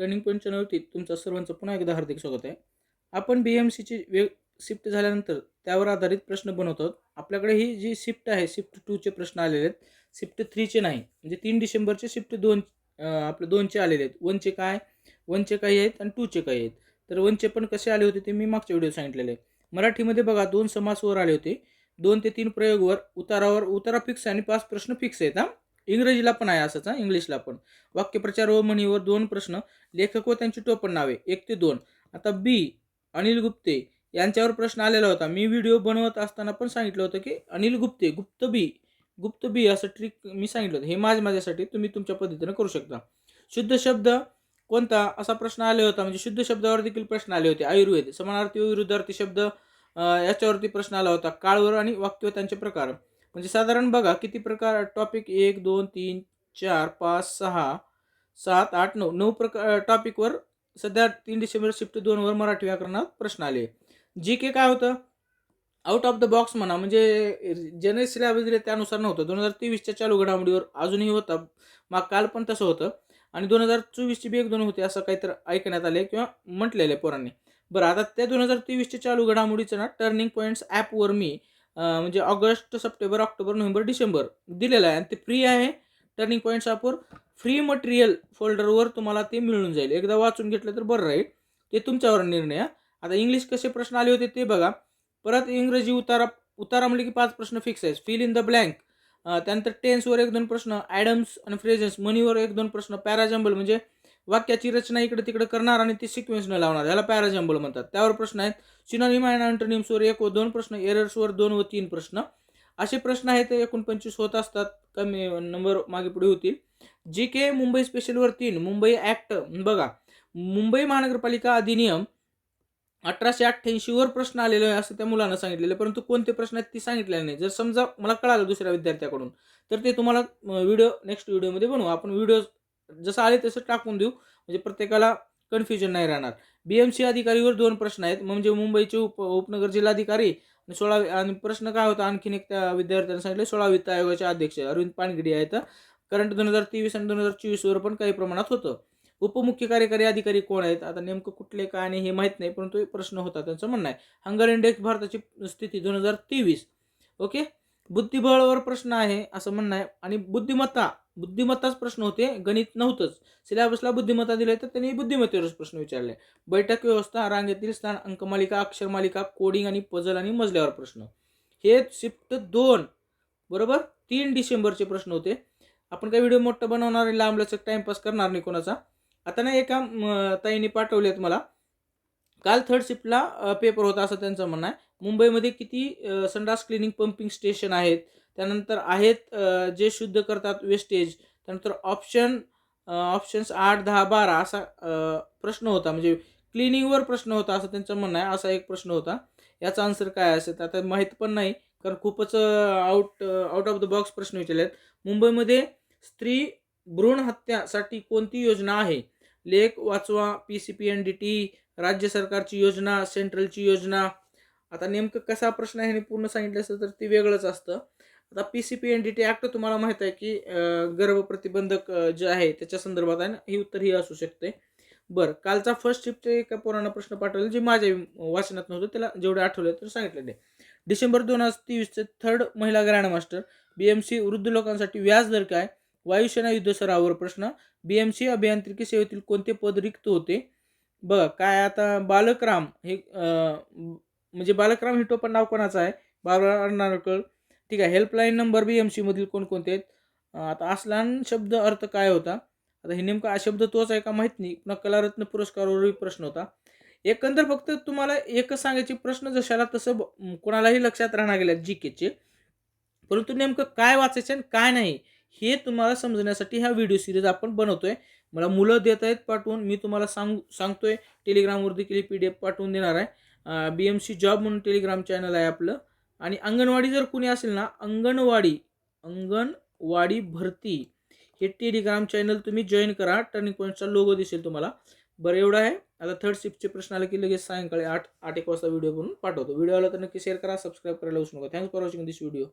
Turning point चॅनलवरती तुमचं सर्वांचं पुन्हा एकदा हार्दिक स्वागत आहे. आपण बी एम सीची वेग शिफ्ट झाल्यानंतर त्यावर आधारित प्रश्न बनवतो. आपल्याकडे ही जी शिफ्ट आहे शिफ्ट टूचे प्रश्न आलेले आहेत. शिफ्ट थ्रीचे नाही म्हणजे तीन डिसेंबरचे शिफ्ट दोन आपले दोनचे आलेले आहेत. वनचे काय? वनचे काही आहेत आणि टूचे काही आहेत. तर वनचे पण कसे आले होते ते मी मागच्या व्हिडिओ सांगितलेले आहे. मराठीमध्ये बघा दोन समासवर आले होते. दोन ते तीन प्रयोगवर उतारावर उतारा फिक्स आणि पाच प्रश्न फिक्स आहेत हां. इंग्रजीला पण आहे असंच हा इंग्लिशला पण. वाक्यप्रचार व म्हणीवर दोन प्रश्न लेखक व त्यांची टोपण नावे एक ते दोन. आता बी अनिल गुप्ते यांच्यावर प्रश्न आलेला होता. मी व्हिडिओ बनवत असताना पण सांगितलं होतं की अनिल गुप्ते गुप्त बी गुप्त बी असं ट्रिक मी सांगितलं होतं. हे माझ्या माझ्यासाठी तुम्ही तुमच्या पद्धतीनं करू शकता. शुद्ध शब्द कोणता? असा प्रश्न आले होता. म्हणजे शुद्ध शब्दावर देखील प्रश्न आले होते. आयुर्वेद समानार्थी व विरुद्धार्थी शब्द याच्यावरती प्रश्न आला होता. काळवर आणि वाक्य व त्यांचे प्रकार. म्हणजे साधारण बघा किती प्रकार टॉपिक एक दोन तीन चार पाच सहा सात आठ नऊ. नऊ प्रकार टॉपिकवर सध्या तीन डिसेंबर शिफ्ट दोनवर मराठी व्याकरणात प्रश्न आले. जी के काय होतं? आउट ऑफ द बॉक्स म्हणा म्हणजे जनरल सिलेबस दिले त्यानुसार नव्हतं. दोन हजार तेवीसच्या चालू घडामोडीवर अजूनही होता. मग काल पण तसं होतं. आणि दोन हजार चोवीसची बी एक दोन होते असं काहीतरी ऐकण्यात आले किंवा म्हटलेलं आहे पोरांनी. बरं आता त्या दोन हजार तेवीसच्या चालू घडामोडीचं ना टर्निंग पॉईंट्स ॲपवर मी म्हणजे August September October November December दिलेलं आहे. आणि ते फ्री आहे. टर्निंग पॉईंट्स ॲपवर फ्री मटेरियल फोल्डरवर तुम्हाला ते मिळून जाईल. एकदा वाचून घेतलं तर बरं राहील. ते तुमच्यावर निर्णय आहे. आता इंग्लिश कसे प्रश्न आले होते ते बघा. परत इंग्रजी उतारा उतारा म्हणले की पाच प्रश्न फिक्स आहे फिल इन द ब्लँक त्यानंतर टेन्सवर एक दोन प्रश्न ॲडम्स आणि फ्रेजेस मनीवर एक दोन प्रश्न पॅराजम्बल म्हणजे वाक्याची रचना इकडे तिकडे करणार आणि ती सिक्वेन्सने लावणार. याला पॅराजंबल म्हणतात. त्यावर प्रश्न आहेत. सिनोनिम आणि अँटोनिम्सवर एक व दोन प्रश्न. एरर्सवर दोन व तीन प्रश्न. असे प्रश्न आहेत ते एकूण पंचवीस होत असतात. कमी नंबर मागे पुढे होतील. जी के मुंबई स्पेशलवर तीन. मुंबई ॲक्ट बघा. मुंबई महानगरपालिका अधिनियम अठराशे अठ्ठ्याऐंशीवर प्रश्न आलेले आहे असं त्या मुलानं सांगितलेलं परंतु कोणते प्रश्न आहेत ते सांगितलेले नाही. जर समजा मला कळालं दुसऱ्या विद्यार्थ्याकडून तर ते तुम्हाला व्हिडिओ नेक्स्ट व्हिडिओमध्ये बनवू. आपण व्हिडिओ जसं आले तसं टाकून देऊ. म्हणजे प्रत्येकाला कन्फ्युजन नाही राहणार. बी एम सी अधिकारीवर दोन प्रश्न आहेत. म्हणजे मुंबईचे उप उपनगर जिल्हाधिकारी आणि सोळा आणि प्रश्न काय होता? आणखीन एक त्या विद्यार्थ्यांनी सांगितलं सोळा वित्त आयोगाचे अध्यक्ष अरविंद पानगिडी आहेत. करंट दोन हजार तेवीस आणि दोन हजार चोवीसवर पण काही प्रमाणात होतं. उपमुख्य कार्यकारी अधिकारी कोण आहेत? आता नेमकं कुठले काय नाही हे माहीत नाही परंतु प्रश्न होता त्यांचं म्हणणं आहे. हंगर इंडेक्स भारताची स्थिती दोन हजार तेवीस. ओके? बुद्धिबळावर प्रश्न आहे असं म्हणणं आहे. आणि बुद्धिमत्ता बुद्धिमत्ताच प्रश्न होते गणित नव्हतंच. सिलेबसला बुद्धिमत्ता दिले तर त्यांनी बुद्धिमत्तेवरच प्रश्न विचारले. बैठक व्यवस्था रांगेतील स्थान अंकमालिका अक्षरमालिका कोडिंग आणि पझल आणि मजल्यावर प्रश्न. हे शिफ्ट दोन बरोबर? तीन डिसेंबरचे प्रश्न होते. आपण काही व्हिडिओ मोठं बनवणार आणि लांबलचक टाइमपास करणार नाही कोणाचा? आता ना एका ताईने पाठवलेत मला. काल थर्ड शिफ्टला पेपर होता असं त्यांचं म्हणणं आहे. मुंबईमध्ये किती संडास क्लिनिंग पंपिंग स्टेशन आहेत? त्यानंतर आहेत जे शुद्ध करतात वेस्टेज त्यानंतर ऑप्शन ऑप्शन्स आठ दहा बारा असा प्रश्न होता. म्हणजे क्लिनिंगवर प्रश्न होता असं त्यांचं म्हणणं आहे असा एक प्रश्न होता. याचा आन्सर काय असेल? आता माहीत पण नाही कारण खूपच out out of the box प्रश्न विचारले आहेत मुंबईमध्ये स्त्री भ्रूण हत्यासाठी कोणती योजना आहे? लेख वाचवा P C P N D T राज्य सरकारची योजना सेंट्रलची योजना. आता नेमकं कसा प्रश्न आहे हे पूर्ण सांगितलं असतं तर ते वेगळंच असतं. आता P C P N D T act तुम्हाला माहीत आहे की गर्भ प्रतिबंधक जे आहे त्याच्या संदर्भात आहे ना ही उत्तर ही असू शकते. बरं कालचा फर्स्ट शिफ्टचे एका पोरांना प्रश्न पाठवले जे माझ्या वाचनात नव्हतं त्याला जेवढे आठवले तर सांगितलेले. डिसेंबर दोन हजार तेवीसचे थर्ड महिला ग्रँडमास्टर बी एम सी वृद्ध लोकांसाठी व्याज दर काय? वायुसेना युद्ध सरावर प्रश्न. बी एम सी अभियांत्रिकी सेवेतील कोणते पद रिक्त होते? बघा काय आता बालकराम हे म्हणजे बालकराम हे टोपण नाव कोणाचं आहे? बाबा नारकळ ठीक आहे हेल्पलाईन नंबर बी एम सीमधील कोणकोणते आहेत? आता असलान शब्द अर्थ काय होता? आता हे नेमका हा शब्द तोच आहे का माहीत नाही. पुन्हा कलारत्न पुरस्कारावरही प्रश्न होता. एकंदर फक्त तुम्हाला एकच सांगायचे प्रश्न जशाला तसं ब- कोणालाही लक्षात राहणार गेल्या जी केचे परंतु नेमकं काय वाचायचं आणि काय नाही हे तुम्हाला समजण्यासाठी ह्या व्हिडिओ सिरीज आपण बनवतोय. मला मुलं देत आहेत पाठवून मी तुम्हाला सांग सांगतोय. टेलिग्रामवर देखील पी डी एफ पाठवून देणार आहे. बी एम सी जॉब म्हणून टेलिग्राम चॅनल आहे आपलं. आणि अंगणवाडी जर कुणी असेल ना अंगणवाडी अंगणवाडी भरती हे टेलिग्राम चॅनल तुम्ही जॉईन करा. टर्निंग पॉईंटचा लोगो दिसेल तुम्हाला. बरं एवढं आहे. आता थर्ड शिफ्टचे प्रश्न आले की लगेच सायंकाळी आठ आठ एक वाजता व्हिडिओ बनवून पाठवतो. व्हिडिओ आला तर नक्की शेअर करा सबस्क्राईब करायला विसरू नका. Thanks for watching this video